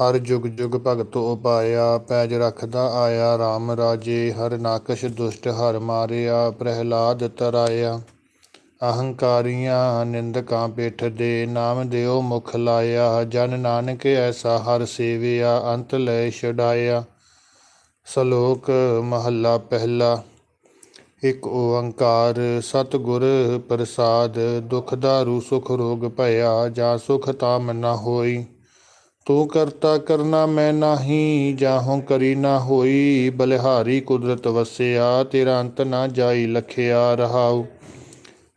ਹਰ ਜੁਗ ਜੁਗ ਭਗਤ ਉਪਾਇਆ, ਪੈਜ ਰਖਦਾ ਆਇਆ RAM ਰਾਜੇ, ਹਰ ਨਾਕਸ਼ ਦੁਸ਼ਟ ਹਰ ਮਾਰਿਆ, ਪ੍ਰਹਿਲਾਦ ਤਰਾਇਆ। ਅਹੰਕਾਰੀਆਂ ਨਿੰਦਕਾਂ ਪਿੱਠ ਦੇ ਨਾਮ ਦਿਓ ਮੁਖ ਲਾਇਆ, ਜਨ ਨਾਨਕ ਐਸਾ ਹਰ ਸੇਵਿਆ, ਅੰਤ ਲੈ ਛਡਾਇਆ। ਸ਼ਲੋਕ ਮਹੱਲਾ ਪਹਿਲਾ, ਇਕ ਓੰਕਾਰ, ਸਤਿਗੁਰ ਪ੍ਰਸਾਦ, ਦੁਖ ਦਾਰੂ ਸੁਖ ਰੋਗ ਭਇਆ, ਜਾਂ ਸੁਖ ਤਾਮ ਨ ਹੋਈ। ਤੂੰ ਕਰਤਾ ਕਰਨਾ ਮੈਂ ਨਾਹੀ, ਜਾਹੋਂ ਕਰੀ ਨਾ ਹੋਈ। ਬਲਿਹਾਰੀ ਕੁਦਰਤ ਵਸਿਆ, ਤੇਰਾ ਅੰਤ ਨਾ ਜਾਈ, ਲਖਿਆ ਰਹਾਉ।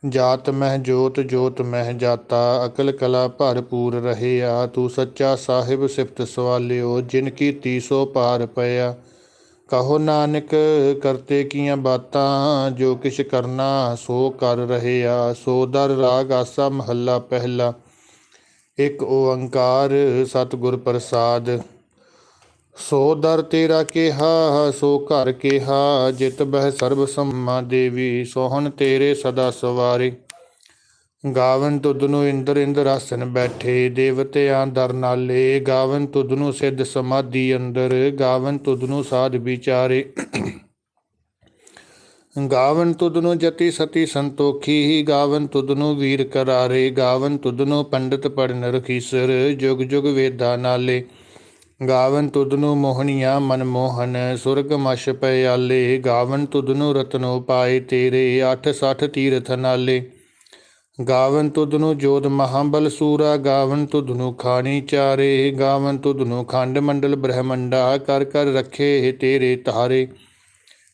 ਜਾਤ ਮਹਿ ਜੋਤ ਜੋਤ ਮਹਿ ਜਾਤਾ, ਅਕਲ ਕਲਾ ਭਰਪੂਰ ਰਹਿਆ। ਤੂੰ ਸੱਚਾ ਸਾਹਿਬ ਸਿਫਤ ਸਵਾਲਿਓ, ਜਿਨ ਕੀ ਤੀਸੋ ਪਾਰ ਪਿਆ। ਕਹੋ ਨਾਨਕ, ਕਰਤੇ ਕੀਆਂ ਬਾਤਾਂ, ਜੋ ਕਿਛ ਕਰਨਾ ਸੋ ਕਰ ਰਹਿਆ। ਸੋ ਦਰ ਰਾਗ ਆਸਾ ਮਹੱਲਾ ਪਹਿਲਾ। ਇਕ ਓੰਕਾਰ ਸਤਿਗੁਰ ਪ੍ਰਸਾਦ, ਸੋ ਦਰ ਤੇਰਾ ਕਿਹਾ, ਸੋ ਘਰ ਕਿਹਾ, ਜਿਤ ਬਹਿ ਸਰਬ ਸੰਮਾ ਦੇਵੀ ਸੋਹਣ ਤੇਰੇ ਸਦਾ ਸਵਾਰੇ। ਗਾਵਨ ਤੁਧਨੂੰ ਇੰਦਰ ਇੰਦਰ ਆਸਨ ਬੈਠੇ, ਦੇਵਤਿਆਂ ਦਰ ਨਾਲੇ। ਗਾਵਨ ਤੁਧ ਨੂੰ ਸਿੱਧ ਸਮਾਧੀ ਅੰਦਰ, ਗਾਵਨ ਤੁਧਨੂੰ ਸਾਧ ਵਿਚਾਰੇ। ਗਾਵਨ ਤੁਧਨੂੰ ਜਤੀ ਸਤੀ ਸੰਤੋਖੀ ਹੀ ਗਾਵਨ ਤੁਧਨੂੰ ਵੀਰ ਕਰਾਰੇ, ਗਾਵਨ ਤੁਧਨੂੰ ਪੰਡਤ ਪੜਨ ਰਖੀਸਰ ਜੁਗ ਜੁਗ ਵੇਦਾ ਨਾਲੇ। ਗਾਵਨ ਤੁਧਨੂੰ ਮੋਹਣੀਆਂ ਮਨ ਮੋਹਨ, ਸੁਰਗ ਮਛ ਪਿਆਲੇ। ਗਾਵਨ ਤੁਧਨੂੰ ਰਤਨੋ ਪਾਏ ਤੇਰੇ 860 ਤੀਰਥ ਨਾਲੇ। ਗਾਵਨ ਤੁਧਨੂੰ ਜੋਤ ਮਹਾਬਲ ਸੂਰਾ, ਗਾਵਨ ਤੁਧਨੂੰ ਖਾਣੀ ਚਾਰੇ। ਗਾਵਨ ਤੁਧਨੂੰ ਖੰਡ ਮੰਡਲ ਬ੍ਰਹਮੰਡਾ, ਕਰ ਕਰ ਰੱਖੇ ਤੇਰੇ ਤਾਰੇ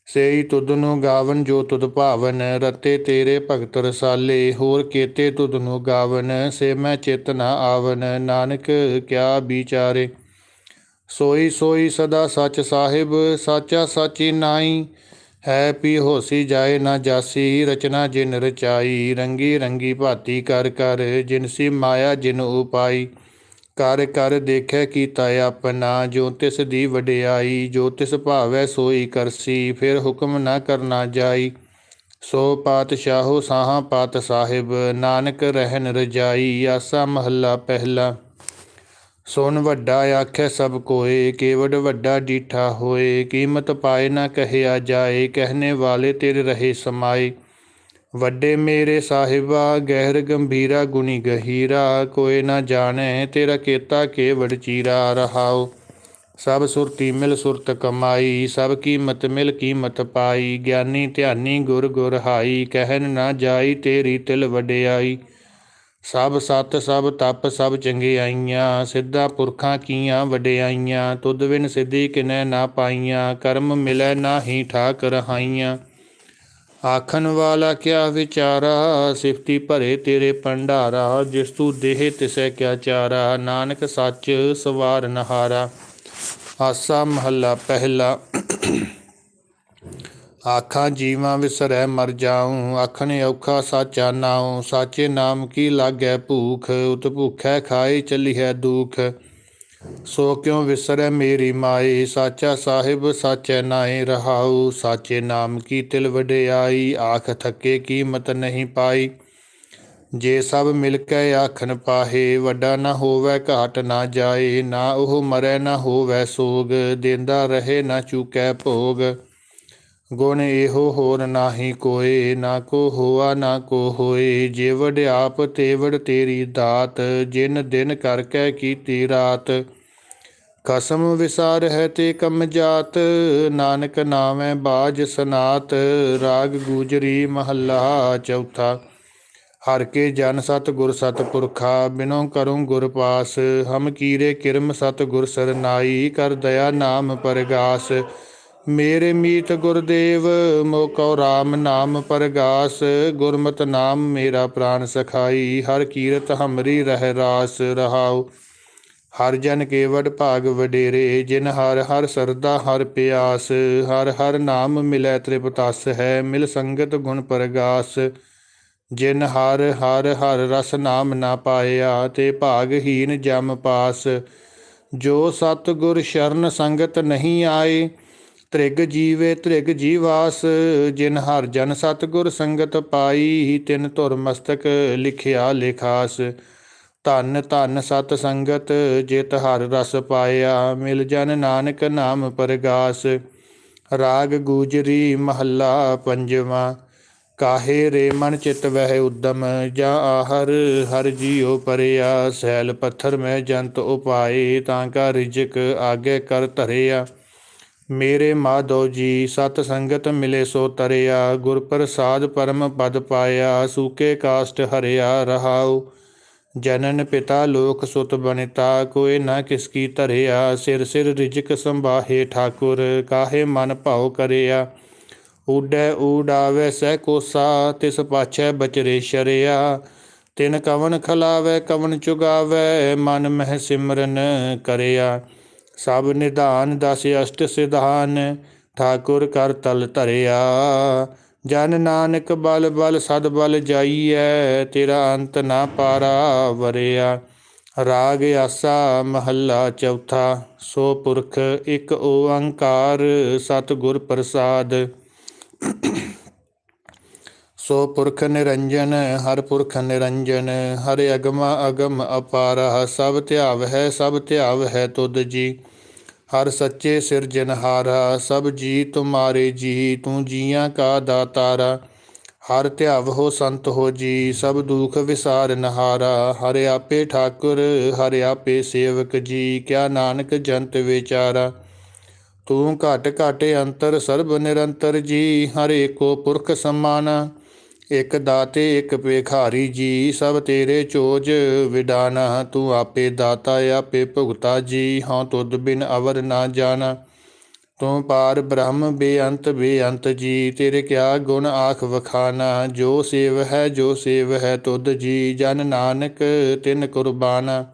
ਸੇਈ ਤੁਧਨੂੰ ਗਾਵਨ ਜੋ ਤੁਧ ਭਾਵਨ, ਰਤੇ ਤੇਰੇ ਭਗਤ ਰਸਾਲੇ, ਹੋਰ ਕੇਤੇ ਤੁਧਨੂੰ ਗਾਵਨ, ਸੇ ਮੈਂ ਚਿਤ ਨਾ ਆਵਨ, ਨਾਨਕ ਕਿਆ ਵਿਚਾਰੇ। ਸੋਈ ਸੋਈ ਸਦਾ ਸੱਚ ਸਾਹਿਬ, ਸਾਚਾ ਸਾਚੀ ਨਾਈ, ਹੈ ਪੀ ਹੋਸੀ ਜਾਏ ਨਾ ਜਾਸੀ, ਰਚਨਾ ਜਿਨ ਰਚਾਈ, ਰੰਗੀ ਰੰਗੀ ਭਾਤੀ ਕਰ ਕਰ ਜਿਨਸੀ ਮਾਇਆ ਜਿਨ ਉਪਾਈ। ਕਰ ਕਰ ਦੇਖੈ ਕੀਤਾ ਆਪਣਾ, ਜੋ ਤਿਸ ਦੀ ਵਡਿਆਈ, ਜੋ ਤਿਸ ਭਾਵੈ ਸੋਈ ਕਰਸੀ, ਫਿਰ ਹੁਕਮ ਨਾ ਕਰਨਾ ਜਾਈ। ਸੋ ਪਾਤਸ਼ਾਹੋ ਸਾਹਾ ਪਾਤ ਸਾਹਿਬ, ਨਾਨਕ ਰਹਿਨ ਰਜਾਈ, ਆਸਾ ਮਹੱਲਾ ਪਹਿਲਾ। ਸੁਨ ਵੱਡਾ ਆਖੈ ਸਭ ਕੋਏ ਕੇਵਡ ਵੱਡਾ ਡੀਠਾ ਹੋਏ, ਕੀਮਤ ਪਾਏ ਨਾ ਕਹਿਆ ਜਾਏ ਕਹਿਨੇ ਵਾਲੇ ਤੇਰੇ ਰਹੇ ਸਮਾਏ। ਵੱਡੇ ਮੇਰੇ ਸਾਹਿਬਾ, ਗਹਿਰ ਗੰਭੀਰਾ, ਗੁਣੀ ਗਹੀਰਾ ਕੋਏ ਨਾ ਜਾਣੈ ਤੇਰਾ ਕੀਤਾ ਕੇਵਡ ਚੀਰਾ ਰਹਾਉ। ਸਭ ਸੁਰਤੀ ਮਿਲ ਸੁਰਤ ਕਮਾਈ, ਸਭ ਕੀਮਤ ਮਿਲ ਕੀਮਤ ਪਾਈ। ਗਿਆਨੀ ਧਿਆਨੀ ਗੁਰ ਗੁਰ ਹਾਈ ਕਹਿਨ ਨਾ ਜਾਈ ਤੇਰੀ ਤਿਲ ਵਡਿਆਈ। ਸਭ ਸਤ, ਸਭ ਤਪ, ਸਭ ਚੰਗਿਆਈਆਂ ਸਿੱਧਾ ਪੁਰਖਾਂ ਕੀਆਂ ਵਡਿਆਈਆਂ। ਤੁਧ ਵਿਨ ਸਿੱਧੀ ਕਿਨੈ ਨਾ ਪਾਈਆਂ, ਕਰਮ ਮਿਲੈ ਨਾਹੀ ਠਾਕ ਰਹਾਈਆਂ ਆਖਣ ਵਾਲਾ ਕਿਆ ਵਿਚਾਰਾ? ਸਿਫਤੀ ਭਰੇ ਤੇਰੇ ਭੰਡਾਰਾ, ਜਿਸ ਤੂੰ ਦੇਹ ਤਿਸੈ ਕਿਆ ਚਾਰਾ? ਨਾਨਕ ਸੱਚ ਸਵਾਰ ਨਹਾਰਾ। ਆਸਾ ਮਹੱਲਾ ਪਹਿਲਾ। ਆਖਾਂ ਜੀਵਾਂ ਵਿਸਰੈ ਮਰ ਜਾਉ ਆਖਣ ਔਖਾ ਸਾਚਾ ਨਾਉ। ਸਾਚੇ ਨਾਮ ਕੀ ਲਾਗੈ ਭੂਖ? ਉਤ ਭੂਖੈ ਖਾਏ ਚੱਲੀ ਹੈ ਦੁਖ। ਸੋ ਕਿਉ ਵਿਸਰੈ ਮੇਰੀ ਮਾਈ? ਸਾਚਾ ਸਾਹਿਬ ਸਾਚੈ ਨਾਏ ਰਹਾਉ। ਸਾਚੇ ਨਾਮ ਕੀ ਤਿਲ ਵਡਿਆਈ? ਆਖ ਥੱਕੇ ਕੀਮਤ ਨਹੀਂ ਪਾਈ। ਜੇ ਸਭ ਮਿਲ ਕੇ ਆਖਣ ਪਾਹੇ, ਵੱਡਾ ਨਾ ਹੋਵੇ, ਘਾਟ ਨਾ ਜਾਏ। ਨਾ ਉਹ ਮਰੈ, ਨਾ ਹੋਵੇ ਸੋਗ। ਦੇਂਦਾ ਰਹੇ, ਨਾ ਚੂਕੈ ਭੋਗ। ਗੁਣ ਇਹੋ ਹੋਰ ਨਾਹੀ ਕੋਏ। ਨਾ ਕੋ ਹੋਆ, ਨਾ ਕੋ ਹੋਏ। ਜੇ ਵਡ ਆਪ ਤੇਵੜ ਤੇਰੀ ਦਾਤ। ਜਿਨ ਦਿਨ ਕਰ ਕੈ ਕੀਤੀ ਰਾਤ। ਕਸਮ ਵਿਸਾਰ ਹੈ ਤੇ ਕਮ ਜਾਤ, ਨਾਨਕ ਨਾਮੈ ਬਾਜ ਸਨਾਤ, ਰਾਗ ਗੂਜਰੀ ਮਹੱਲਾ ਚੌਥਾ। ਹਰ ਕੇ ਜਨ ਸਤ ਗੁਰ ਸਤ ਪੁਰਖਾ ਬਿਨੋ ਕਰੂੰ ਗੁਰ ਪਾਸ, ਹਮ ਕੀਰੇ ਕਿਰਮ ਸਤ ਗੁਰ ਸਰਨਾਈ, ਕਰ ਦਇਆ ਨਾਮ ਪਰਗਾਸ। ਮੇਰੇ ਮੀਤ ਗੁਰਦੇਵ ਮੋਕਉ RAM ਨਾਮ ਪਰਗਾਸ, ਗੁਰਮਤ ਨਾਮ ਮੇਰਾ ਪ੍ਰਾਨ ਸਖਾਈ, ਹਰ ਕੀਰਤ ਹਮਰੀ ਰਹਿ ਰਾਸ ਰਹਾਉ। ਹਰ ਜਨ ਕੇਵਡ ਭਾਗ ਵਡੇਰੇ, ਜਿਨ ਹਰ ਹਰ ਸਰਦਾ, ਹਰ ਪਿਆਸ, ਹਰ ਹਰ ਨਾਮ ਮਿਲੈ ਤ੍ਰਿਪਤਸ ਹੈ, ਮਿਲ ਸੰਗਤ ਗੁਣ ਪ੍ਰਗਾਸ। ਜਿਨ ਹਰ ਹਰ ਹਰ ਰਸ ਨਾਮ ਨਾ ਪਾਇਆ, ਤੇ ਭਾਗਹੀਨ ਜਮ ਪਾਸ। ਜੋ ਸਤ ਗੁਰ ਸ਼ਰਨ ਸੰਗਤ ਨਹੀਂ ਆਏ, ਤ੍ਰਿਗ ਜੀਵੇ ਤ੍ਰਿਗ ਜੀਵਾਸ। ਜਿਨ ਹਰ ਜਨ ਸਤਗੁਰ ਸੰਗਤ ਪਾਈ, ਤਿਨ ਧੁਰ ਮਸਤਕ ਲਿਖਿਆ ਲਿਖਾਸ। ਧਨ ਧਨ ਸਤ ਸੰਗਤ, ਜਿਤ ਹਰ ਰਸ ਪਾਇਆ, ਮਿਲ ਜਨ ਨਾਨਕ ਨਾਮ ਪਰਗਾਸ। ਰਾਗ ਗੂਜਰੀ ਮਹੱਲਾ ਪੰਜਵਾਂ, ਕਾਹੇ ਰੇ ਮਨ ਚਿਤ ਵਹਿ ਉਦਮ, ਜਾ ਆਹਰ ਹਰ ਜੀਉ ਪਰਿਆ, ਸੈਲ ਪੱਥਰ ਮੈਂ ਜੰਤ ਉਪਾਏ, ਤਾਂ ਕਾ ਰਿਜਕ ਆਗੇ ਕਰ ਧਰਿਆ। ਮੇਰੇ ਮਾਧੋ ਜੀ, ਸਤ ਸੰਗਤ ਮਿਲੇ ਸੋ ਤਰਿਆ, ਗੁਰ ਪ੍ਰਸਾਦ ਪਰਮ ਪਦ ਪਾਇਆ, ਸੂਕੇ ਕਾਸ਼ਟ ਹਰਿਆ ਰਹਾਉ। ਜਨਨ ਪਿਤਾ ਲੋਕ ਸੁਤ ਬਨਿਤਾ ਕੋਏ ਨਾ ਕਿਸ ਕੀ ਧਰਿਆ, ਸਿਰ ਸਿਰ ਰਿਜਕ ਸੰਭਾਹੇ ਠਾਕੁਰ, ਕਾਹੇ ਮਨ ਭਾਉ ਕਰਿਆ। ਊਡੈ ਊਡਾਵੇ ਸਹਿ ਕੋਸਾ, ਤਿਸ ਪਾਛੈ ਬਚਰੇ ਸ਼ਰਿਆ। ਤਿਨ ਕਵਨ ਖਲਾਵੇ, ਕਵਨ ਚੁਗਾਵੇ, ਮਨ ਮਹਿ ਸਿਮਰਨ ਕਰਿਆ। ਸਭ ਨਿਧਾਨ ਦਸ ਅਸ਼ਟ ਸਿਧਾਨ, ਠਾਕੁਰ ਕਰ ਤਲ ਧਰਿਆ। ਜਨ ਨਾਨਕ ਬਲ ਬਲ ਸਦ ਬਲ ਜਾਈਐ, ਤੇਰਾ ਅੰਤ ਨਾ ਪਾਰਾ ਵਰਿਆ। ਰਾਗ ਆਸਾ ਮਹੱਲਾ ਚੌਥਾ, ਸੋ ਪੁਰਖ ਇੱਕ ਓੰਕਾਰ ਸਤ ਗੁਰ ਪ੍ਰਸਾਦ। ਸੋ ਪੁਰਖ ਨਿਰੰਜਨ, ਹਰ ਪੁਰਖ ਨਿਰੰਜਨ, ਹਰ ਅਗਮ ਅਗਮ ਅਪਾਰਾ, ਸਭ ਧਿਆਵ ਹੈ, ਸਭ ਧਿਆਵ ਹੈ ਤੁਧ ਜੀ। ਹਰ ਸੱਚੇ ਸਿਰਜਨਹਾਰਾ ਸਭ ਜੀ ਤੁਮਾਰੇ ਜੀ, ਤੂੰ ਜੀਆਂ ਕਾ ਦਾਤਾਰਾ। ਹਰ ਧਿਆਵ ਹੋ ਸੰਤ ਹੋ ਜੀ, ਸਭ ਦੁਖ ਵਿਸਾਰ ਨਹਾਰਾ। ਹਰ ਆਪੇ ਠਾਕੁਰ, ਹਰ ਆਪੇ ਸੇਵਕ ਜੀ, ਕਿਆ ਨਾਨਕ ਜੰਤ ਵਿਚਾਰਾ। ਤੂੰ ਘਟ ਘਾਟੇ ਅੰਤਰ, ਸਰਬ ਨਿਰੰਤਰ ਜੀ, ਹਰ ਏਕੋ ਪੁਰਖ ਸਮਾਨਾ। ਇਕ ਦਾਤੇ, ਇਕ ਭੇਖਾਰੀ ਜੀ, ਸਭ ਤੇਰੇ ਚੋਜ ਵਿਡਾਨਾ। ਤੂੰ ਆਪੇ ਦਾਤਾ, ਆਪੇ ਭੁਗਤਾ ਜੀ ਹਾਂ ਤੁਧ ਬਿਨ ਅਵਰ ਨਾ ਜਾਣਾ। ਤੂੰ ਪਾਰ ਬ੍ਰਹਮ, ਬੇਅੰਤ ਬੇਅੰਤ ਜੀ, ਤੇਰੇ ਕਿਆ ਗੁਣ ਆਖ ਵਖਾਨਾ। ਜੋ ਸੇਵ ਹੈ, ਜੋ ਸੇਵ ਹੈ ਤੁਧ ਜੀ, ਜਨ ਨਾਨਕ ਤਿਨ ਕੁਰਬਾਨਾ।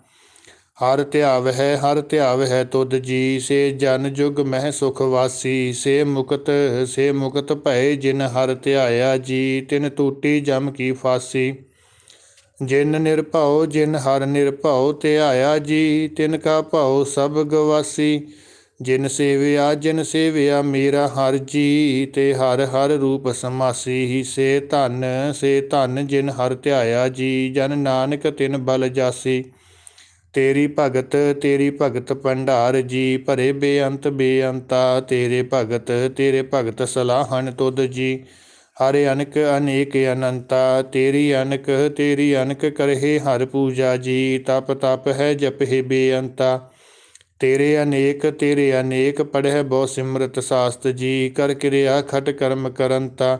ਹਰ ਧਿਆਵ ਹੈ, ਹਰ ਧਿਆਵ ਹੈ ਤੁਧ ਜੀ, ਸੇ ਜਨ ਜੁਗ ਮਹਿ ਸੁਖ ਵਾਸੀ, ਸੇ ਮੁਕਤ ਸੇ ਮੁਕਤ ਭੈ ਜਿਨ ਹਰ ਧਿਆਇਆ ਜੀ, ਤਿਨ ਟੂਟੀ ਜਮ ਕੀ ਫਾਸੀ। ਜਿਨ ਨਿਰਭਉ, ਜਿਨ ਹਰ ਨਿਰਭਉ ਧਿਆਇਆ ਜੀ, ਤਿਨ ਕਾ ਭਉ ਸਭ ਗਵਾਸੀ। ਜਿਨ ਸੇਵਿਆ ਜਿਨ ਸੇਵਿਆ ਮੇਰਾ ਹਰ ਜੀ, ਤੇ ਹਰ ਹਰ ਰੂਪ ਸਮਾਸੀ। ਹੀ ਸੇ ਧਨ ਸੇ ਧਨ ਜਿਨ ਹਰ ਧਿਆਇਆ ਜੀ, ਜਨ ਨਾਨਕ ਤਿਨ ਬਲ ਜਾਸੀ। ਤੇਰੀ ਭਗਤ ਤੇਰੀ ਭਗਤ ਭੰਡਾਰ, ਜੀ ਭਰੇ ਬੇਅੰਤ ਬੇਅੰਤਾ, ਤੇਰੇ ਭਗਤ ਤੇਰੇ ਭਗਤ ਸਲਾਹਣ ਤੁਧ ਜੀ। ਹਰੇ ਅਨਕ ਅਨੇਕ ਅਨੰਤਾ, ਤੇਰੀ ਅਨਕ ਤੇਰੀ ਅਨਕ ਕਰਹਿ ਹਰ ਪੂਜਾ ਜੀ। ਤਪ ਤਪ ਹੈ ਜਪਹਿ ਬੇਅੰਤਾ। ਤੇਰੇ ਅਨੇਕ ਤੇਰੇ ਅਨੇਕ ਪੜਹਿ ਬਹੁ ਸਿਮਰਤ ਸਾਸਤ ਜੀ। ਕਰ ਕਿਰਿਆ ਖਟ ਕਰਮ ਕਰੰਤਾ।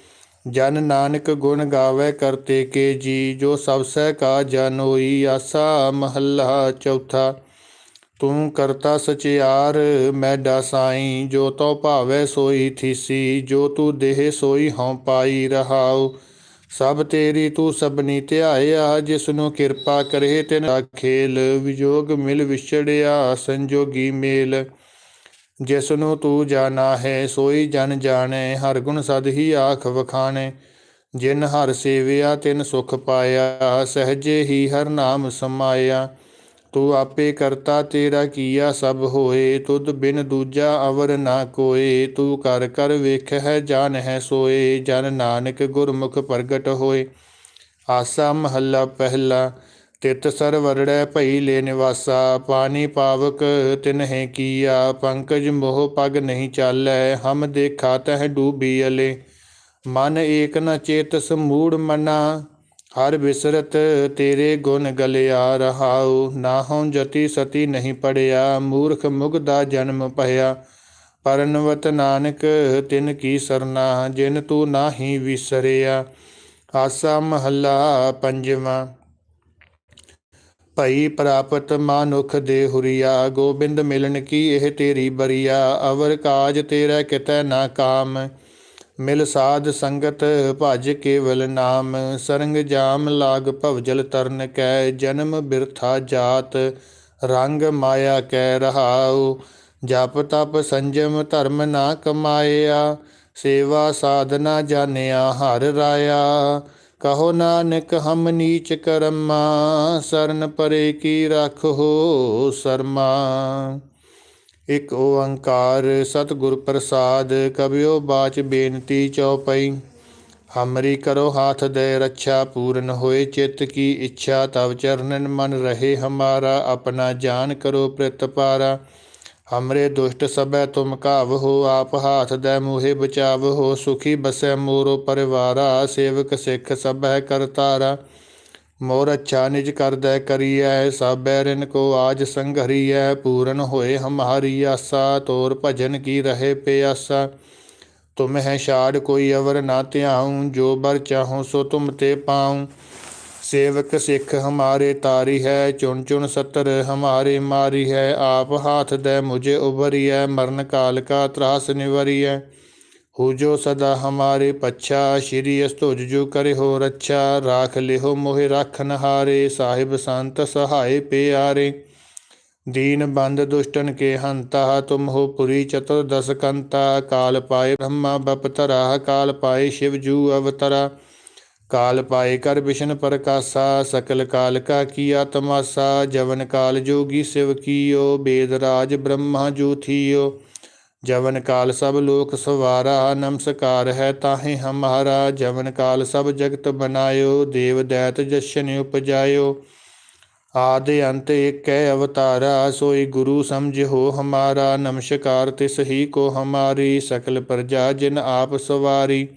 ਜਨ ਨਾਨਕ ਗੁਣ ਗਾਵੇ ਕਰਤੇ ਕੇ ਜੀ, ਜੋ ਸਭ ਸਹਿ ਕਾ ਜਨ ਹੋਈ, ਆਸਾ ਮਹੱਲਾ ਚੌਥਾ। ਤੂੰ ਕਰਤਾ ਸਚਿਆਰ ਮੈਡਾ ਸਾਈ ਜੋ ਤੋ ਭਾਵੇ ਸੋਈ ਥੀਸੀ, ਜੋ ਤੂੰ ਦੇਹ ਸੋਈ ਹਉ ਪਾਈ ਰਹਾਉ। ਸਭ ਤੇਰੀ ਤੂੰ ਸਭਨੀ ਧਿਆਇਆ ਜਿਸ ਨੂੰ ਕਿਰਪਾ ਕਰੇ ਤਿਨ ਖੇਲ। ਵਿਜੋਗ ਮਿਲ ਵਿਛੜਿਆ, ਸੰਜੋਗੀ ਮੇਲ। ਜਿਸ ਨੂੰ ਤੂੰ ਜਾਣਾ ਹੈ, ਸੋਈ ਜਨ ਜਾਣੈ, ਹਰ ਗੁਣ ਸਦ ਹੀ ਆਖ ਵਖਾਣੈ। ਜਿਨ ਹਰ ਸੇਵਿਆ, ਤਿਨ ਸੁਖ ਪਾਇਆ, ਸਹਜੇ ਹੀ ਹਰ ਨਾਮ ਸਮਾਇਆ। ਤੂੰ ਆਪੇ ਕਰਤਾ, ਤੇਰਾ ਕੀਆ ਸਭ ਹੋਏ। ਤੁਧ ਬਿਨ ਦੂਜਾ ਅਵਰ ਨਾ ਕੋਏ। ਤੂੰ ਕਰ ਕਰ ਵੇਖ ਹੈ ਜਾਣ ਹੈ ਸੋਏ। ਜਨ ਨਾਨਕ ਗੁਰਮੁਖ ਪ੍ਰਗਟ ਹੋਏ। ਆਸਾ ਮਹੱਲਾ ਪਹਿਲਾ। ਤਿਤ ਸਰ ਵਰੜੈ ਭਈ ਲੈ ਨਿਵਾਸਾ, ਪਾਣੀ ਪਾਵਕ ਤਿਨਹਿ ਕੀਆ, ਪੰਕਜ ਮੋਹ ਪਗ ਨਹੀਂ ਚਾਲੈ, ਹਮ ਦੇਖਾ ਤਹ ਡੂਬੀ ਅਲੇ। ਮਨ ਏਕ ਨ ਚੇਤਸ ਮੂੜ ਮਨਾ, ਹਰ ਬਿਸਰਤ ਤੇਰੇ ਗੁਣ ਗਲਿਆ ਰਹਾਉ। ਨਾਹੋਂ ਜਤੀ ਸਤੀ ਨਹੀਂ ਪੜਿਆ, ਮੂਰਖ ਮੁਗਦਾ ਜਨਮ ਭਇਆ। ਪਰਨਵਤ ਨਾਨਕ, ਤਿਨ ਕੀ ਸਰਨਾ, ਜਿਨ ਤੂੰ ਨਾਹੀ ਵਿਸਰਿਆ। ਆਸਾ ਮਹੱਲਾ ਪੰਜਵਾਂ। ਭਈ ਪ੍ਰਾਪਤ ਮਾਨੁਖ ਦੇ ਹੁਰੀਆ, ਗੋਬਿੰਦ ਮਿਲਣ ਕੀ ਇਹ ਤੇਰੀ ਬਰੀਆ? ਅਵਰ ਕਾਜ ਤੇਰਾ ਕਿਤੈ ਨਾ ਕਾਮ, ਮਿਲ ਸਾਧ ਸੰਗਤ ਭਜ ਕੇਵਲ ਨਾਮ। ਸਰੰਗ ਜਾਮ ਲਾਗ ਭਵਜਲ ਤਰਨ ਕੈ, ਜਨਮ ਬਿਰਥਾ ਜਾਤ, ਰੰਗ ਮਾਇਆ ਕੈ ਰਹਾਉ। ਜਪ ਤਪ ਸੰਜਮ ਧਰਮ ਨਾ ਕਮਾਇਆ, ਸੇਵਾ ਸਾਧਨਾ ਜਾਣਿਆ ਹਰ ਰਾਇਆ। ਕਹੋ ਨਾਨਕ, ਹਮ ਨੀਚ ਕਰਮਾ, ਸਰਨ ਪਰੇ ਕੀ ਰੱਖੋ ਸਰਮਾ। ਇਕ ਓੰਕਾਰ ਸਤਿਗੁਰ ਪ੍ਰਸਾਦ ਕਬਿਓ ਬਾਚ ਬੇਨਤੀ ਚਉਪਈ ਹਮਰੀ ਕਰੋ ਹਾਥ ਦੇ ਰੱਛਾ, ਪੂਰਨ ਹੋਏ ਚਿੱਤ ਕੀ ਇੱਛਾ, ਤਵ ਚਰਨਨ ਮਨ ਰਹੇ ਹਮਾਰਾ, ਆਪਣਾ ਜਾਨ ਕਰੋ ਪ੍ਰਤਪਾਰਾ। ਹਮਰੇ ਦੁਸ਼ਟ ਸਭੈ ਤੁਮ ਕਾਵ ਹੋ, ਆਪ ਹਾਥ ਦੈ ਮੂਹੇ ਬਚਾਵ ਹੋ, ਸੁਖੀ ਬਸੈ ਮੋਰੋ ਪਰਿਵਾਰਾ, ਸੇਵਕ ਸਿੱਖ ਸਭੈ ਕਰਤਾਰਾ ਮੋਰ ਅੱਛਾ ਨਿਜ ਕਰਦੈ ਕਰੀਐ ਸਭੈ ਰਿਨ ਕੋ ਆਜ ਸੰਘਰੀਐ, ਪੂਰਨ ਹੋਏ ਹਮਾਰੀ ਆਸਾ, ਤੋਰ ਭਜਨ ਕੀ ਰਹੇ ਪਿਆਸਾ। ਤੁਮ ਹੈ ਛਾੜ ਕੋਈ ਅਵਰ ਨਾ ਧਿਆਉ, ਜੋ ਬਰ ਚਾਹੋ ਸੋ ਤੁਮ ਤੇ ਪਾਉ। ਸੇਵਕ ਸਿੱਖ ਹਮਾਰੇ ਤਾਰੀ ਹੈ, ਚੁਣ ਚੁਣ ਸਤਰ ਹਮਾਰੇ ਮਾਰੀ ਹੈ, ਆਪ ਹਾਥ ਦੇ ਮੁਝੇ ਉਭਰੀ ਹੈ ਮਰਨ ਕਾਲ ਕਾ ਤਰਾਸ ਨਿਵਰੀ ਹੈ ਹੋ ਜੋ ਸਦਾ ਹਮਾਰੇ ਪੱਛਾ, ਸ਼੍ਰੀ ਅਸਤੁਜ ਜੋ ਕਰੇ ਹੋ ਰੱਛਾ, ਰਾਖ ਲਿਹੋ ਮੋਹਿ ਰਾਖਨ ਨਹਾਰੇ, ਸਾਹਿਬ ਸੰਤ ਸਹਾਏ ਪਿਆਰੇ। ਦੀਨ ਬੰਦ ਦੁਸ਼ਟਨ ਕੇ ਹੰਤਾ, ਤੁਮ ਹੋ ਪੁਰੀ ਚਤੁਰ ਦਸ ਕੰਤਾ, ਕਾਲ ਪਾਏ ਬ੍ਰਹਮਾ ਬਪਤਰਾ, ਕਾਲ ਪਾਏ ਸ਼ਿਵ ਜੂ ਅਵਤਰਾ। ਕਾਲ ਪਾਏ ਕਰ ਵਿਸ਼ਨ ਪ੍ਰਕਾਸ਼ਾ, ਸਕਲ ਕਾਲ ਕਾ ਕੀਆ ਤਮਾਸਾ ਜਵਨ ਕਾਲ ਜੋਗੀ ਸਿਵ ਕੀਓ, ਬੇਦ ਰਾਜ ਬ੍ਰਹਮਾ ਜੂਥੀਓ ਜਵਨ ਕਾਲ ਸਭ ਲੋਕ ਸਵਾਰਾ, ਨਮਸਕਾਰ ਹੈ ਤਾਹੇ ਹਮਾਰਾ। ਜਵਨ ਕਾਲ ਸਭ ਜਗਤ ਬਨਾਇਓ, ਦੇਵ ਦੈਤ ਜਸ਼ਨ ਉਪਜਾਇਓ। ਆਦਿ ਅੰਤ ਏਕੈ ਅਵਤਾਰਾ, ਸੋਈ ਗੁਰੂ ਸਮਝਿਓ ਹਮਾਰਾ। ਨਮਸਕਾਰ ਤਿਸ ਹੀ ਕੋ ਹਮਾਰੀ, ਸਕਲ ਪ੍ਰਜਾ ਜਿਨ ਆਪ ਸਵਾਰੀ।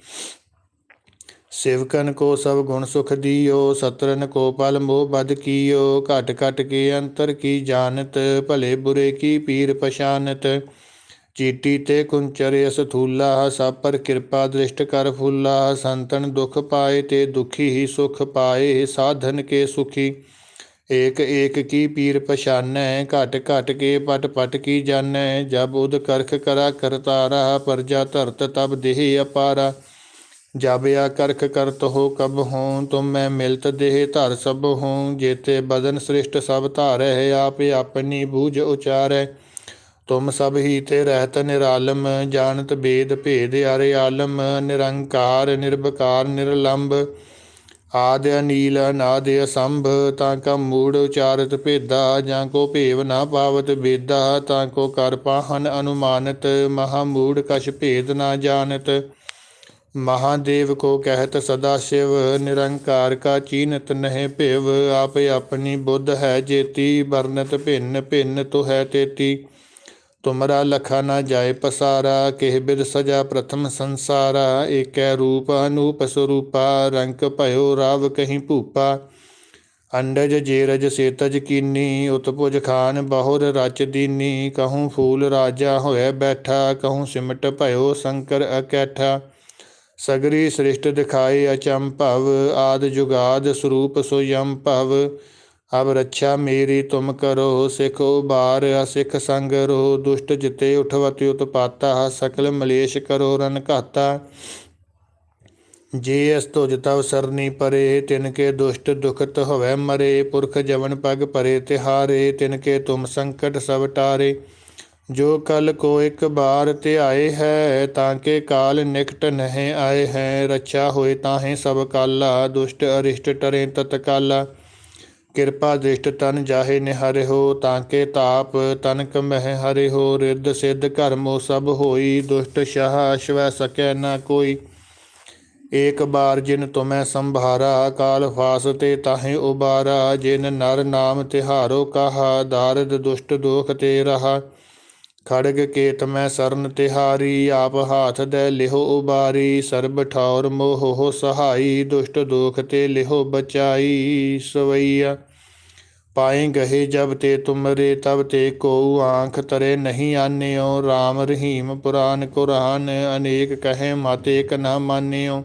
सेवकन को सब गुण सुख दियो, सतरन को पल मोह बद कियो, घट घट के अंतर की जानत, भले बुरे की पीर पशानत चीटी ते कुंचर अस थूला, सब पर कृपा दृष्ट कर फूला। संतन दुख पाए ते दुखी ही सुख पाए, साधन के सुखी। एक एक की पीर पछान घट घट के पट पट की जान जब उद करख करा करतारा प्रजा धरत तब देह अपारा। ਦੇਹ ਅਪਾਰਾ ਜਬ ਆ ਕਰਖ ਕਰਤ ਹੋ ਕਬ ਹੋਂ, ਤੁਮ ਮੈਂ ਮਿਲਤ ਦੇਹ ਧਰ ਸਭ ਹੋਂ, ਜੇਤੇ ਬਦਨ ਸ੍ਰਿਸ਼ਟ ਸਭ ਧਾਰੈ, ਆਪ ਆਪਣੀ ਬੂਝ ਉਚਾਰੈ। ਤੁਮ ਸਭ ਹੀ ਤੇ ਰਹਿਤ ਨਿਰਾਲਮ, ਜਾਣਤ ਬੇਦ ਭੇਦ ਅਰੇ ਆਲਮ, ਨਿਰੰਕਾਰ ਨਿਰਭਕਾਰ ਨਿਰਲੰਭ ਆਦਿ ਅਨੀਲ, ਅਨਾਦਿ ਅਸੰਭ, ਤਾਂ ਕਾ ਮੂੜ ਉਚਾਰਤ ਭੇਦਾ, ਜਾਂ ਕੋ ਭੇਵ ਨਾ ਪਾਵਤ ਬੇਦਾ, ਤਾਂ ਕੋ ਕਰ ਪਾਹਨ ਅਨੁਮਾਨਤ, ਮਹਾ ਮੂੜ ਕਛ ਭੇਦ ਨਾ ਜਾਣਤ। ਮਹਾਦੇਵ ਕੋ ਕਹਿਤ ਸਦਾ ਸ਼ਿਵ ਨਿਰੰਕਾਰ ਕਾ ਚੀਨਤ ਨਹਿ ਭਿਵ ਆਪ ਆਪਣੀ ਬੁੱਧ ਹੈ ਜੇਤੀ ਵਰਨਤ ਭਿੰਨ ਭਿੰਨ ਤੋ ਹੈ ਤੇਤੀ ਤੁਮਰਾ ਲਖਾ ਨਾ ਜਾਏ ਪਸਾਰਾ ਕਿਹ ਬਿਦ ਸਜਾ ਪ੍ਰਥਮ ਸੰਸਾਰਾ ਏਕੈ ਰੂਪ ਅਨੂਪ ਸਰੂਪਾ ਰੰਕ ਭਇਓ ਰਾਵ ਕਹੀਂ ਭੂਪਾ ਅੰਡਜ ਜੇਰਜ ਸੇਤਜ ਕੀਨੀ ਉਤਪੁਜ ਖਾਨ ਬਹੁਰ ਰਚ ਦੀਨੀ ਕਹੂੰ ਫੂਲ ਰਾਜਾ ਹੋਇ ਬੈਠਾ ਕਹੂੰ ਸਿਮਟ ਭਇਓ ਸ਼ੰਕਰ ਅਕੈਠਾ ਸਗਰੀ ਸ੍ਰਿਸ਼ਟ ਦਿਖਾਏ ਅਚੰਭਵ ਆਦ ਜੁਗਾਦ ਸਰੂਪ ਸੋਯੰ ਭਵ। ਅਬ ਰੱਛਾ ਮੇਰੀ ਤੁਮ ਕਰੋ, ਸਿਖ ਬਾਰ ਅਸਿਖ ਸੰਗ ਰੋ, ਦੁਸ਼ਟ ਜਿਤੇ ਉਠਵਤੀ ਉਤਪਾਤਾ, ਸਕਲ ਮਲੇਸ਼ ਕਰੋ ਰਨ ਘਾਤਾ। ਜੇ ਅਸ ਤੁਜ ਤਵ ਸਰਨੀ ਪਰੇ, ਤਿਨ ਕੇ ਦੁਸ਼ਟ ਦੁਖਤ ਹੋਵੇ ਮਰੇ। ਪੁਰਖ ਜਵਨ ਪਗ ਪਰੇ, ਤਿਹਾਰੇ, ਤਿਨ ਕੇ ਤੁਮ ਸੰਕਟ ਸਭ ਟਾਰੇ। ਜੋ ਕਲ ਕੋ ਇੱਕ ਬਾਰ ਧਿਆਏ ਹੈ, ਤਾਂ ਕਿ ਕਾਲ ਨਿਕਟ ਨਹਿ ਆਏ ਹੈ। ਰੱਛਾ ਹੋਏ ਤਾਹੇ ਸਭ ਕਾਲਾ, ਦੁਸ਼ਟ ਅਰਿਸ਼ਟ ਟਰੇ ਤਤਕਾਲਾ। ਕਿਰਪਾ ਦ੍ਰਿਸ਼ਟ ਤਨ ਜਾਹੇ ਨਿਹਰਿ ਹੋ, ਤਾਂ ਕੇ ਤਾਪ ਤਨਕ ਮਹਿ ਹਰੇ ਹੋ। ਰਿੱਧ ਸਿੱਧ ਕਰਮੋ ਸਭ ਹੋਈ, ਦੁਸ਼ਟ ਸ਼ਾਹ ਅਸ਼ਵੈ ਸਕੈ ਨਾ ਕੋਈ। ਏਕ ਬਾਰ ਜਿਨ ਤੁਮੈ ਸੰਭਾਰਾ, ਕਾਲ ਫਾਸ ਤੇ ਤਾਹੇ ਉਬਾਰਾ। ਜਿਨ ਨਰ ਨਾਮ ਤਿਹਾਰੋ ਕਹਾ, ਦਾਰਦ ਦੁਸ਼ਟ ਦੋਖ ਤੇ ਰਹਾ। ਖੜਗ ਕੇਤ ਮੈਂ ਸਰਨ ਤਿਹਾਰੀ, ਆਪ ਹਾਥ ਦੇ ਲਿਹੋ ਉਬਾਰੀ, ਸਰਬ ਠੌਰ ਮੋਹ ਸਹਾਈ, ਦੁਸ਼ਟ ਦੋਖ ਤੇ ਲਿਹੋ ਬਚਾਈ, ਸਵਈਆ। ਪਾਏ ਗਹੇ ਜਬ ਤੇ ਤੁਮਰੇ, ਤਬ ਤੇ ਕੋ ਆਂਖ ਤਰੇ ਨਹੀਂ ਆਨਿਓ RAM ਰਹੀਮ ਪੁਰਾਨ ਕੁਰਾਨ, ਅਨੇਕ ਕਹੇ ਮਾਤੇ ਕ ਨਾ ਮਾਨਿਓ।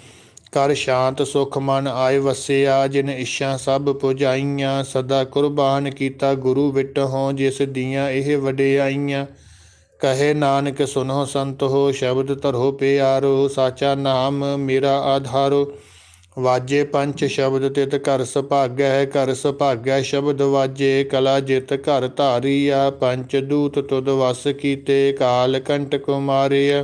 ਕਰ ਸ਼ਾਂਤ ਸੁਖ ਮਨ ਆਏ ਵਸਿਆ, ਜਿਨ ਇੱਛਾ ਸਭ ਪੁਜਾਈਆਂ, ਸਦਾ ਕੁਰਬਾਨ ਕੀਤਾ ਗੁਰੂ ਵਿਟ ਹੋ, ਜਿਸ ਦੀਆਂ ਇਹ ਵਡਿਆਈਆਂ ਕਹੇ ਨਾਨਕ, ਸੁਨੋ ਸੰਤ ਹੋ ਸ਼ਬਦ ਧਰੋ ਪਿਆਰੋ, ਸਾਚਾ ਨਾਮ ਮੇਰਾ ਆਧਾਰੋ। ਵਾਜੇ ਪੰਚ ਸ਼ਬਦ ਤਿਤ ਘਰ ਸੁਭਾਗੈ ਘਰ ਸੁਭਾਗੈ ਸ਼ਬਦ ਵਾਜੇ, ਕਲਾ ਜਿਤ ਘਰ ਧਾਰੀਆ, ਪੰਚ ਦੂਤ ਤੁਦ ਵਸ ਕੀਤੇ, ਕਾਲ ਕੰਟ ਮਾਰਿਆ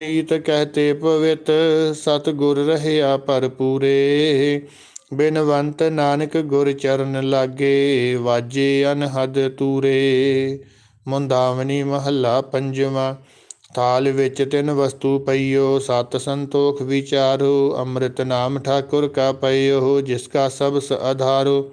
ਪ੍ਰੀਤ ਕਹਤੇ ਪਵਿੱਤ ਸਤ ਗੁਰ ਰਹਿਆ ਭਰਪੂਰੇ। ਬਿਨਵੰਤ ਨਾਨਕ ਗੁਰ ਚਰਨ ਲਾਗੇ, ਵਾਜੇ ਅਨਹਦ ਤੂਰੇ। ਮੁੰਦਾਵਣੀ ਮਹੱਲਾ ਪੰਜਵਾਂ, ਥਾਲ ਵਿੱਚ ਤਿੰਨ ਵਸਤੂ ਪਈਓ, ਸਤ ਸੰਤੋਖ ਵਿਚਾਰੋ, ਅੰਮ੍ਰਿਤ ਨਾਮ ਠਾਕੁਰ ਕਾ ਪਈਓ, ਜਿਸ ਕਾ ਸਬਸ ਆਧਾਰੋ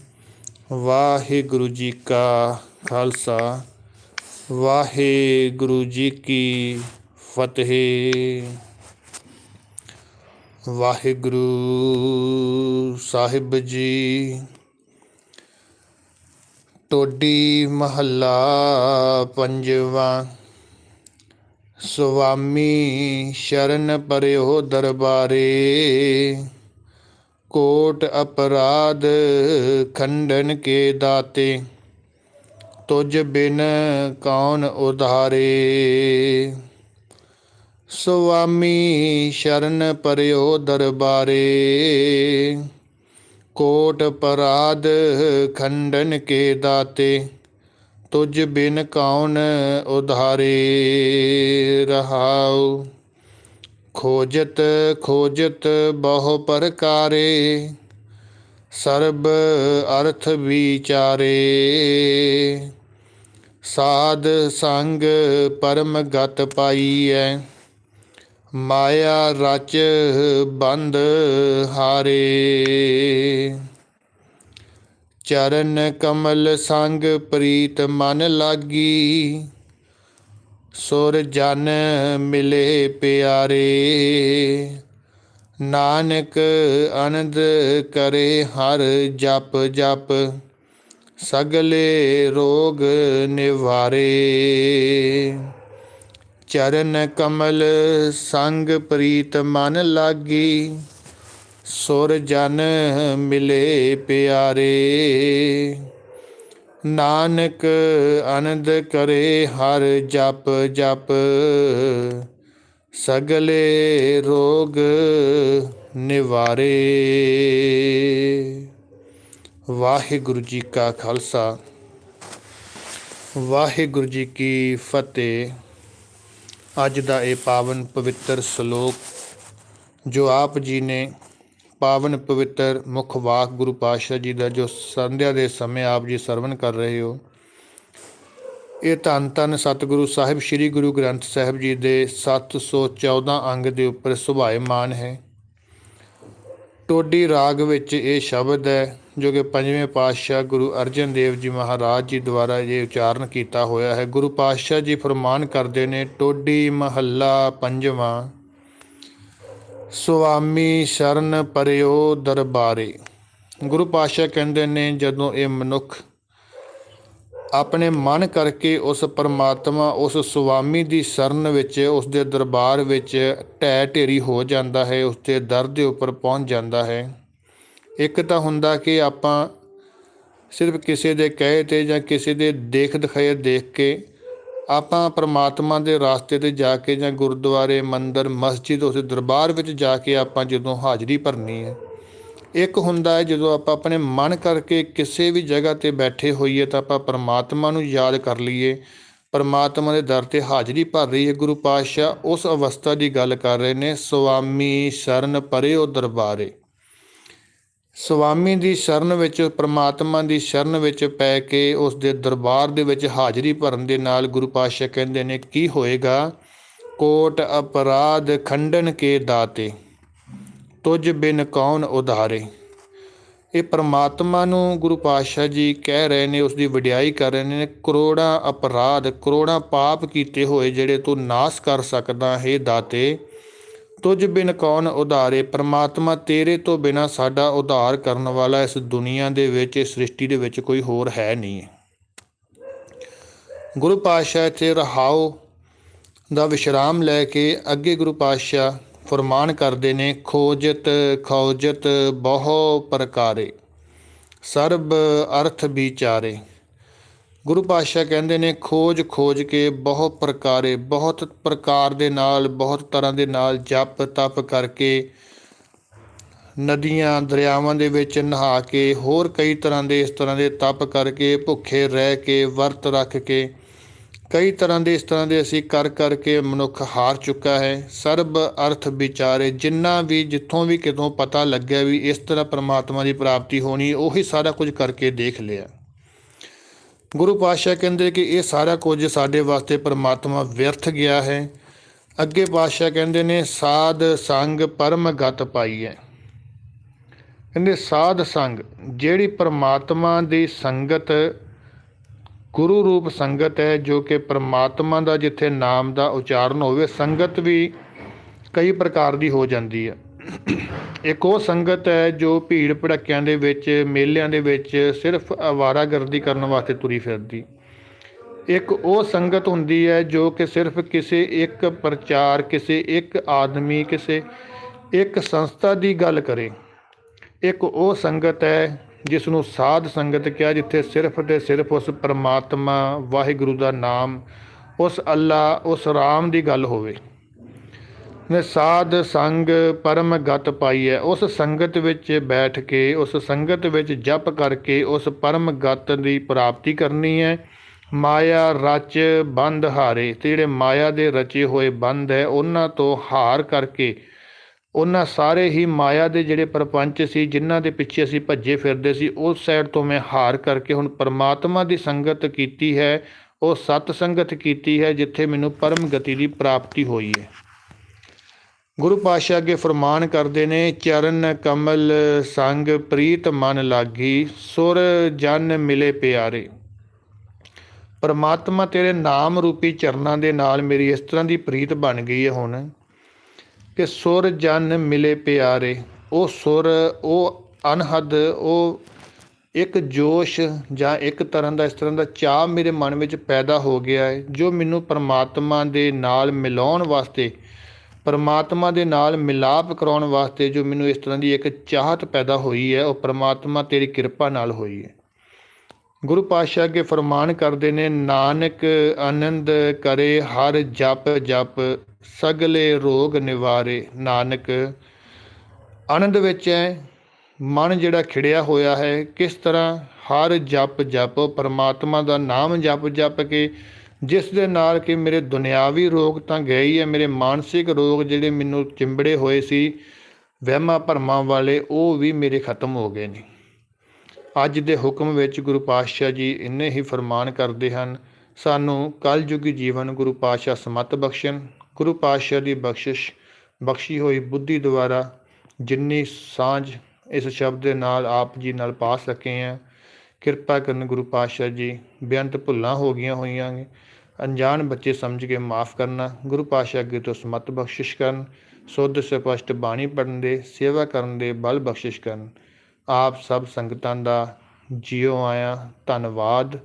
ਵਾਹਿਗੁਰੂ ਜੀ ਕਾ ਖਾਲਸਾ, ਵਾਹਿਗੁਰੂ ਜੀ ਕੀ ਫਤਿਹ। ਵਾਹਿਗੁਰੂ ਸਾਹਿਬ ਜੀ, ਟੋਡੀ ਮਹੱਲਾ ਪੰਜਵਾਂ, ਸੁਆਮੀ ਸ਼ਰਨ ਪਰਿਓ ਦਰਬਾਰੇ। ਕੋਟ ਅਪਰਾਧ ਖੰਡਨ ਕੇ ਦਾਤੇ, ਤੁਝ ਬਿਨ ਕੌਣ ਉਧਾਰੇ। ਸੁਆਮੀ ਸ਼ਰਨ ਪਰਿਓ ਦਰਬਾਰੇ, ਕੋਟ ਅਪਰਾਧ ਖੰਡਨ ਕੇ ਦਾਤੇ ਤੁਜ ਬਿਨ ਕੌਣ ਉਧਾਰੇ। ਰਹਾਉ ਖੋਜਤ ਖੋਜਤ ਬਹੁ ਪ੍ਰਕਾਰੇ, ਸਰਬ ਅਰਥ ਵਿਚਾਰੇ। ਸਾਧ ਸੰਗ ਪਰਮ ਗਤ ਪਾਈਐ, ਮਾਇਆ ਰਚ ਬੰਦ ਹਾਰੇ। ਚਰਨ ਕਮਲ ਸੰਗ ਪ੍ਰੀਤ ਮਨ ਲਾਗੀ ਸੁਰ ਜਨ ਮਿਲੇ ਪਿਆਰੇ, ਨਾਨਕ ਅਨੰਦ ਕਰੇ ਹਰ ਜਪ ਜਪ, ਸਗਲੇ ਰੋਗ ਨਿਵਾਰੇ। ਚਰਨ ਕਮਲ ਸੰਗ ਪ੍ਰੀਤ ਮਨ ਲਾਗੀ, ਸੁਰ ਜਨ ਮਿਲੇ ਪਿਆਰੇ। ਨਾਨਕ ਆਨੰਦ ਕਰੇ ਹਰ ਜਪ ਜਪ। ਸਗਲੇ ਰੋਗ ਨਿਵਾਰੇ। ਵਾਹਿਗੁਰੂ ਜੀ ਕਾ ਖਾਲਸਾ। ਵਾਹਿਗੁਰੂ ਜੀ ਕੀ ਫਤਿਹ। ਅੱਜ ਦਾ ਇਹ ਪਾਵਨ ਪਵਿੱਤਰ ਸ਼ਲੋਕ ਜੋ ਆਪ ਜੀ ਨੇ ਪਾਵਨ ਪਵਿੱਤਰ ਮੁੱਖ ਵਾਕ ਗੁਰੂ ਪਾਤਸ਼ਾਹ ਜੀ ਦਾ ਜੋ ਸੰਧਿਆ ਦੇ ਸਮੇਂ ਆਪ ਜੀ ਸਰਵਣ ਕਰ ਰਹੇ ਹੋ। ਇਹ ਧੰਨ ਧੰਨ ਸਤਿਗੁਰੂ ਸਾਹਿਬ ਸ੍ਰੀ ਗੁਰੂ ਗ੍ਰੰਥ ਸਾਹਿਬ ਜੀ ਦੇ 714 ਅੰਗ ਦੇ ਉੱਪਰ ਸੁਭਾਇਮਾਨ ਹੈ। ਟੋਡੀ ਰਾਗ ਵਿੱਚ ਇਹ ਸ਼ਬਦ ਹੈ ਜੋ ਕਿ ਪੰਜਵੇਂ ਪਾਤਸ਼ਾਹ ਗੁਰੂ ਅਰਜਨ ਦੇਵ ਜੀ ਮਹਾਰਾਜ ਜੀ ਦੁਆਰਾ ਇਹ ਉਚਾਰਨ ਕੀਤਾ ਹੋਇਆ ਹੈ। ਗੁਰੂ ਪਾਤਸ਼ਾਹ ਜੀ ਫਰਮਾਨ ਕਰਦੇ ਨੇ, ਟੋਡੀ ਮਹੱਲਾ ਪੰਜਵਾਂ ਸੁਆਮੀ ਸ਼ਰਨ ਪਰਿਓ ਦਰਬਾਰੇ। ਗੁਰੂ ਪਾਤਸ਼ਾਹ ਕਹਿੰਦੇ ਨੇ, ਜਦੋਂ ਇਹ ਮਨੁੱਖ ਆਪਣੇ ਮਨ ਕਰਕੇ ਉਸ ਪਰਮਾਤਮਾ, ਉਸ ਸੁਆਮੀ ਦੀ ਸ਼ਰਨ ਵਿੱਚ, ਉਸ ਦੇ ਦਰਬਾਰ ਵਿੱਚ ਢਹਿ ਢੇਰੀ ਹੋ ਜਾਂਦਾ ਹੈ, ਉਸ ਦੇ ਦਰ ਦੇ ਉੱਪਰ ਪਹੁੰਚ ਜਾਂਦਾ ਹੈ। ਇੱਕ ਤਾਂ ਹੁੰਦਾ ਕਿ ਆਪਾਂ ਸਿਰਫ ਕਿਸੇ ਦੇ ਕਹੇ ਤੇ ਜਾਂ ਕਿਸੇ ਦੇ ਦੇਖ ਦਿਖਾਏ ਦੇਖ ਕੇ ਆਪਾਂ ਪਰਮਾਤਮਾ ਦੇ ਰਾਸਤੇ ਤੇ ਜਾ ਕੇ ਜਾਂ ਗੁਰਦੁਆਰੇ, ਮੰਦਰ, ਮਸਜਿਦ, ਉਸ ਦਰਬਾਰ ਵਿੱਚ ਜਾ ਕੇ ਆਪਾਂ ਜਦੋਂ ਹਾਜ਼ਰੀ ਭਰਨੀ ਹੈ, ਇੱਕ ਹੁੰਦਾ ਹੈ ਜਦੋਂ ਆਪਾਂ ਆਪਣੇ ਮਨ ਕਰਕੇ ਕਿਸੇ ਵੀ ਜਗ੍ਹਾ ਤੇ ਬੈਠੇ ਹੋਈਏ ਤਾਂ ਆਪਾਂ ਪਰਮਾਤਮਾ ਨੂੰ ਯਾਦ ਕਰ ਲਈਏ। ਪਰਮਾਤਮਾ ਦੇ ਦਰ ਤੇ ਹਾਜ਼ਰੀ ਭਰ ਰਹੀ ਹੈ, ਗੁਰੂ ਪਾਤਸ਼ਾਹ ਉਸ ਅਵਸਥਾ ਦੀ ਗੱਲ ਕਰ ਰਹੇ ਨੇ ਸੁਆਮੀ ਸ਼ਰਨ ਪਰਿਓ ਦਰਬਾਰੇ। ਸੁਆਮੀ ਦੀ ਸ਼ਰਨ ਵਿੱਚ, ਪ੍ਰਮਾਤਮਾ ਦੀ ਸ਼ਰਨ ਵਿੱਚ ਪੈ ਕੇ ਉਸ ਦੇ ਦਰਬਾਰ ਦੇ ਵਿੱਚ ਹਾਜ਼ਰੀ ਭਰਨ ਦੇ ਨਾਲ ਗੁਰੂ ਪਾਤਸ਼ਾਹ ਕਹਿੰਦੇ ਨੇ, ਕੀ ਹੋਏਗਾ? ਕੋਟ ਅਪਰਾਧ ਖੰਡਨ ਕੇ ਦਾਤੇ, ਤੁਝ ਬਿਨ ਕੌਣ ਉਧਾਰੇ? ਇਹ ਪ੍ਰਮਾਤਮਾ ਨੂੰ ਗੁਰੂ ਪਾਤਸ਼ਾਹ ਜੀ ਕਹਿ ਰਹੇ ਨੇ, ਉਸ ਦੀ ਵਡਿਆਈ ਕਰ ਰਹੇ ਨੇ, ਕਰੋੜਾਂ ਅਪਰਾਧ, ਕਰੋੜਾਂ ਪਾਪ ਕੀਤੇ ਹੋਏ ਜਿਹੜੇ ਤੂੰ ਨਾਸ਼ ਕਰ ਸਕਦਾ ਹੈ ਦਾਤੇ। ਤੁਝ ਬਿਨ ਕੌਣ ਉਧਾਰੇ? ਪ੍ਰਮਾਤਮਾ ਤੇਰੇ ਤੋਂ ਬਿਨਾ ਸਾਡਾ ਉਧਾਰ ਕਰਨ ਵਾਲਾ ਇਸ ਦੁਨੀਆ ਦੇ ਵਿੱਚ, ਇਸ ਸ੍ਰਿਸ਼ਟੀ ਦੇ ਵਿੱਚ ਕੋਈ ਹੋਰ ਹੈ ਨਹੀਂ। ਗੁਰੂ ਪਾਤਸ਼ਾਹ ਇੱਥੇ ਰਹਾਉ ਦਾ ਵਿਸ਼ਰਾਮ ਲੈ ਕੇ ਅੱਗੇ ਗੁਰੂ ਪਾਤਸ਼ਾਹ ਫਰਮਾਨ ਕਰਦੇ ਨੇ, ਖੋਜਤ ਖੋਜਤ ਬਹੁ ਪ੍ਰਕਾਰੇ, ਸਰਬ ਅਰਥ ਵਿਚਾਰੇ। ਗੁਰੂ ਪਾਤਸ਼ਾਹ ਕਹਿੰਦੇ ਨੇ, ਖੋਜ ਖੋਜ ਕੇ ਬਹੁਤ ਪ੍ਰਕਾਰੇ, ਬਹੁਤ ਪ੍ਰਕਾਰ ਦੇ ਨਾਲ, ਬਹੁਤ ਤਰ੍ਹਾਂ ਦੇ ਨਾਲ ਜਪ, ਤਪ ਕਰਕੇ ਨਦੀਆਂ, ਦਰਿਆਵਾਂ ਦੇ ਵਿੱਚ ਨਹਾ ਕੇ, ਹੋਰ ਕਈ ਤਰ੍ਹਾਂ ਦੇ, ਇਸ ਤਰ੍ਹਾਂ ਦੇ ਤਪ ਕਰਕੇ, ਭੁੱਖੇ ਰਹਿ ਕੇ, ਵਰਤ ਰੱਖ ਕੇ, ਕਈ ਤਰ੍ਹਾਂ ਦੇ, ਇਸ ਤਰ੍ਹਾਂ ਦੇ ਅਸੀਂ ਕਰ ਕਰਕੇ ਮਨੁੱਖ ਹਾਰ ਚੁੱਕਾ ਹੈ। ਸਰਬ ਅਰਥ ਵਿਚਾਰੇ, ਜਿੰਨਾ ਵੀ, ਜਿੱਥੋਂ ਵੀ ਕਿਤੋਂ ਪਤਾ ਲੱਗਿਆ ਵੀ ਇਸ ਤਰ੍ਹਾਂ ਪ੍ਰਮਾਤਮਾ ਦੀ ਪ੍ਰਾਪਤੀ ਹੋਣੀ, ਉਹੀ ਸਾਰਾ ਕੁਝ ਕਰਕੇ ਦੇਖ ਲਿਆ। ਗੁਰੂ ਪਾਤਸ਼ਾਹ ਕਹਿੰਦੇ ਕਿ ਇਹ ਸਾਰਾ ਕੁਝ ਸਾਡੇ ਵਾਸਤੇ ਪਰਮਾਤਮਾ ਵਿਅਰਥ ਗਿਆ ਹੈ। ਅੱਗੇ ਪਾਤਸ਼ਾਹ ਕਹਿੰਦੇ ਨੇ, ਸਾਧ ਸੰਗ ਪਰਮ ਗਤ ਪਾਈ ਹੈ ਕਹਿੰਦੇ, ਸਾਧ ਸੰਗ, ਜਿਹੜੀ ਪਰਮਾਤਮਾ ਦੀ ਸੰਗਤ, ਗੁਰੂ ਰੂਪ ਸੰਗਤ ਹੈ, ਜੋ ਕਿ ਪਰਮਾਤਮਾ ਦਾ ਜਿੱਥੇ ਨਾਮ ਦਾ ਉਚਾਰਨ ਹੋਵੇ, ਸੰਗਤ ਵੀ ਕਈ ਪ੍ਰਕਾਰ ਦੀ ਹੋ ਜਾਂਦੀ ਹੈ। ਇੱਕ ਉਹ ਸੰਗਤ ਹੈ ਜੋ ਭੀੜ ਭੜੱਕਿਆਂ ਦੇ ਵਿੱਚ, ਮੇਲਿਆਂ ਦੇ ਵਿੱਚ ਸਿਰਫ ਆਵਾਰਾਗਰਦੀ ਕਰਨ ਵਾਸਤੇ ਤੁਰੀ ਫਿਰਦੀ। ਇੱਕ ਉਹ ਸੰਗਤ ਹੁੰਦੀ ਹੈ ਜੋ ਕਿ ਸਿਰਫ ਕਿਸੇ ਇੱਕ ਪ੍ਰਚਾਰ, ਕਿਸੇ ਇੱਕ ਆਦਮੀ, ਕਿਸੇ ਇੱਕ ਸੰਸਥਾ ਦੀ ਗੱਲ ਕਰੇ। ਇੱਕ ਉਹ ਸੰਗਤ ਹੈ ਜਿਸ ਨੂੰ ਸਾਧ ਸੰਗਤ ਕਿਹਾ, ਜਿੱਥੇ ਸਿਰਫ ਤੇ ਸਿਰਫ ਉਸ ਪਰਮਾਤਮਾ ਵਾਹਿਗੁਰੂ ਦਾ ਨਾਮ, ਉਸ ਅੱਲਾ, ਉਸ ਰਾਮ ਦੀ ਗੱਲ ਹੋਵੇ। ਨੇ ਸਾਧ ਸੰਗ ਪਰਮ ਗਤ ਪਾਈ ਹੈ ਉਸ ਸੰਗਤ ਵਿੱਚ ਬੈਠ ਕੇ, ਉਸ ਸੰਗਤ ਵਿੱਚ ਜਪ ਕਰਕੇ, ਉਸ ਪਰਮ ਗਤ ਦੀ ਪ੍ਰਾਪਤੀ ਕਰਨੀ ਹੈ ਮਾਇਆ ਰਚ ਬੰਧ ਹਾਰੇ। ਤੇ ਜਿਹੜੇ ਮਾਇਆ ਦੇ ਰਚੇ ਹੋਏ ਬੰਧ ਹੈ ਉਹਨਾਂ ਤੋਂ ਹਾਰ ਕਰਕੇ, ਉਹਨਾਂ ਸਾਰੇ ਹੀ ਮਾਇਆ ਦੇ ਜਿਹੜੇ ਪਰਪੰਚ ਸੀ, ਜਿਨ੍ਹਾਂ ਦੇ ਪਿੱਛੇ ਅਸੀਂ ਭੱਜੇ ਫਿਰਦੇ ਸੀ, ਉਸ ਸਾਈਡ ਤੋਂ ਮੈਂ ਹਾਰ ਕਰਕੇ ਹੁਣ ਪਰਮਾਤਮਾ ਦੀ ਸੰਗਤ ਕੀਤੀ ਹੈ। ਉਹ ਸਤ ਸੰਗਤ ਕੀਤੀ ਹੈ, ਜਿੱਥੇ ਮੈਨੂੰ ਪਰਮ ਗਤੀ ਦੀ ਪ੍ਰਾਪਤੀ ਹੋਈ ਹੈ। ਗੁਰੂ ਪਾਤਸ਼ਾਹ ਅੱਗੇ ਫਰਮਾਨ ਕਰਦੇ ਨੇ, ਚਰਨ ਕਮਲ ਸੰਗ ਪ੍ਰੀਤ ਮਨ ਲਾਗੀ, ਸੁਰ ਜਨ ਮਿਲੇ ਪਿਆਰੇ। ਪਰਮਾਤਮਾ ਤੇਰੇ ਨਾਮ ਰੂਪੀ ਚਰਨਾਂ ਦੇ ਨਾਲ ਮੇਰੀ ਇਸ ਤਰ੍ਹਾਂ ਦੀ ਪ੍ਰੀਤ ਬਣ ਗਈ ਹੈ ਹੁਣ ਕਿ ਸੁਰ ਜਨ ਮਿਲੇ ਪਿਆਰੇ। ਉਹ ਸੁਰ, ਉਹ ਅਨਹਦ, ਉਹ ਇੱਕ ਜੋਸ਼ ਜਾਂ ਇੱਕ ਤਰ੍ਹਾਂ ਦਾ, ਇਸ ਤਰ੍ਹਾਂ ਦਾ ਚਾਹ ਮੇਰੇ ਮਨ ਵਿੱਚ ਪੈਦਾ ਹੋ ਗਿਆ ਹੈ, ਜੋ ਮੈਨੂੰ ਪਰਮਾਤਮਾ ਦੇ ਨਾਲ ਮਿਲਾਉਣ ਵਾਸਤੇ ਪਰਮਾਤਮਾ ਦੇ ਨਾਲ ਮਿਲਾਪ ਕਰਾਉਣ ਵਾਸਤੇ ਜੋ ਮੈਨੂੰ ਇਸ ਤਰ੍ਹਾਂ ਦੀ ਇੱਕ ਚਾਹਤ ਪੈਦਾ ਹੋਈ ਹੈ, ਉਹ ਪਰਮਾਤਮਾ ਤੇਰੀ ਕਿਰਪਾ ਨਾਲ ਹੋਈ ਹੈ। ਗੁਰੂ ਪਾਤਸ਼ਾਹ ਅੱਗੇ ਫਰਮਾਨ ਕਰਦੇ ਨੇ, ਨਾਨਕ ਆਨੰਦ ਕਰੇ, ਹਰ ਜਪ ਜਪ, ਸਗਲੇ ਰੋਗ ਨਿਵਾਰੇ। ਨਾਨਕ, ਆਨੰਦ ਵਿੱਚ ਹੈ ਮਨ ਜਿਹੜਾ ਖਿੜਿਆ ਹੋਇਆ ਹੈ, ਕਿਸ ਤਰ੍ਹਾਂ ਹਰ ਜਪ ਜਪ, ਪਰਮਾਤਮਾ ਦਾ ਨਾਮ ਜਪ ਜਪ ਕੇ ਜਿਸ ਦੇ ਨਾਲ ਕਿ ਮੇਰੇ ਦੁਨਿਆਵੀ ਰੋਗ ਤਾਂ ਗਏ ਹੀ ਹੈ ਮੇਰੇ ਮਾਨਸਿਕ ਰੋਗ ਜਿਹੜੇ ਮੈਨੂੰ ਚਿੰਬੜੇ ਹੋਏ ਸੀ, ਵਹਿਮਾਂ ਭਰਮਾਂ ਵਾਲੇ, ਉਹ ਵੀ ਮੇਰੇ ਖਤਮ ਹੋ ਗਏ ਨੇ। ਅੱਜ ਦੇ ਹੁਕਮ ਵਿੱਚ ਗੁਰੂ ਪਾਤਸ਼ਾਹ ਜੀ ਇੰਨੇ ਹੀ ਫਰਮਾਨ ਕਰਦੇ ਹਨ, ਸਾਨੂੰ ਕਲਯੁਗੀ ਜੀਵਨ ਗੁਰੂ ਪਾਤਸ਼ਾਹ ਸਮਤ ਬਖਸ਼ਣ, ਗੁਰੂ ਪਾਤਸ਼ਾਹ ਦੀ ਬਖਸ਼ਿਸ਼, ਬਖਸ਼ੀ ਹੋਈ ਬੁੱਧੀ ਦੁਆਰਾ ਜਿੰਨੀ ਸਾਂਝ ਇਸ ਸ਼ਬਦ ਦੇ ਨਾਲ ਆਪ ਜੀ ਨਾਲ ਪਾ ਸਕੇ ਆ ਕਿਰਪਾ ਕਰਨ ਗੁਰੂ ਪਾਤਸ਼ਾਹ ਜੀ, ਬੇਅੰਤ ਭੁੱਲਾਂ ਹੋ ਗਈਆਂ ਹੋਈਆਂ ਨੇ। ਅਣਜਾਣ ਬੱਚੇ ਸਮਝ ਕੇ ਮਾਫ ਕਰਨਾ, ਗੁਰੂ ਪਾਤਸ਼ਾਹ ਅੱਗੇ ਤੋਂ ਸਮਤ ਬਖਸ਼ਿਸ਼ ਕਰਨ, ਸੁੱਧ ਸਪਸ਼ਟ ਬਾਣੀ ਪੜਨ ਦੇ, ਸੇਵਾ ਕਰਨ ਦੇ ਬਲ ਬਖਸ਼ਿਸ਼ ਕਰਨ। ਆਪ ਸਭ ਸੰਗਤਾਂ ਦਾ ਜਿਉ ਆਇਆ, ਧੰਨਵਾਦ।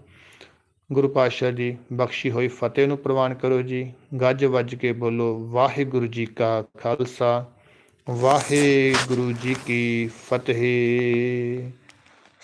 ਗੁਰੂ ਪਾਤਸ਼ਾਹ ਜੀ, ਬਖਸ਼ੀ ਹੋਈ ਫਤਿਹ ਨੂੰ ਪ੍ਰਵਾਨ ਕਰੋ ਜੀ। ਗੱਜ ਵੱਜ ਕੇ ਬੋਲੋ, ਵਾਹਿਗੁਰੂ ਜੀ ਕਾ ਖਾਲਸਾ। ਵਾਹਿਗੁਰੂ ਜੀ ਕੀ ਫਤਿਹ।